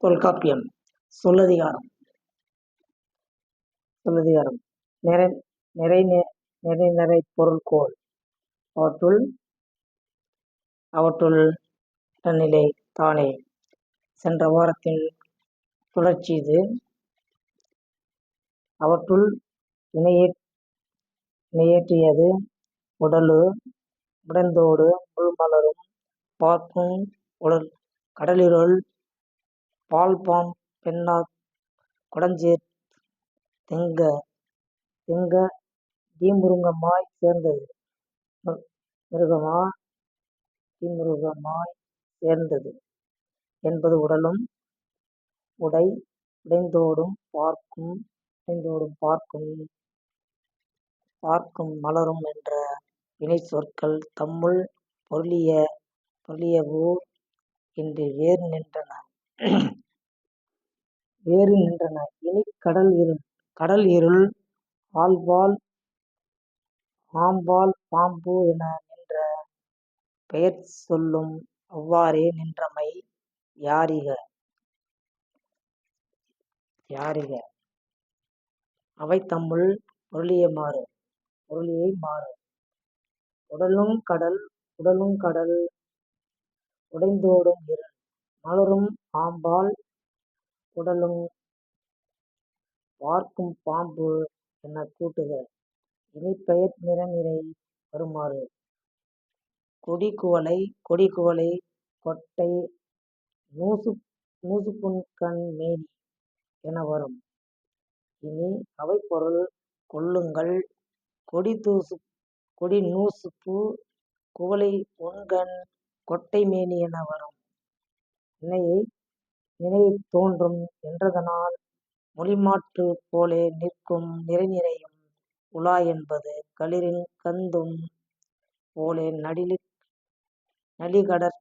தொல்காப்பியம் சொல்லதிகாரம். சொல்லதிகாரம். நிறை நிறை நிறை நிறை பொருள்கோள். அவற்றுள் அவற்றுள் தன்னிலை தானே. சென்ற வாரத்தின் தொடர்ச்சி இது. அவற்றுள் இணையே இணையேற்றியது. உடலு உடந்தோடு முள்மலரும் பார்க்கும் உடல் கடலிருள் பால்பாம் பெண்ணாக் குடஞ்சேர்த் தெங்க திங்க தீமுருங்கமாய் சேர்ந்தது. மிருகமா தீமுருகமாய் சேர்ந்தது. என்பது உடலும் உடை உடைந்தோடும் பார்க்கும் உடைந்தோடும் பார்க்கும் பார்க்கும் மலரும் என்ற வினைச்சொற்கள் தம்முள் பொருளிய பொருளியவோ இன்றி வேறு நின்றன. வேறு நின்றன. இனி கடல் இருள் கடல் இருள் ஆள்வாள் ஆம்பால் பாம்பு என நின்ற பெயர் சொல்லும் அவ்வாறே நின்றமை யாரிக? யாரிக? அவை தம்முள் பொருளியை மாறு பொருளியை மாறு. உடலும் கடல் உடலும் கடல் உடைந்தோடும் இருள். மலரும் ஆம்பால் குடலும் பார்க்கும் பாம்பு எனக் கூட்டுக இனிப்பெயர் நிறநிரை வருமாறு கொடி குவளை கொடி குவளை கொட்டை நூசுபுன்கண் மேனி என வரும். இனி அவைப்பொருள் கொள்ளுங்கள் கொடி நூசுபு குவளை புன்கண் கொட்டை மேனி என வரும். நினையத் தோன்றும் என்றதனால் மொழிமாற்றுப் போலே நிற்கும் நிறைநிறையும் உலா என்பது களிறின் கந்தும் போலே நளிகடற்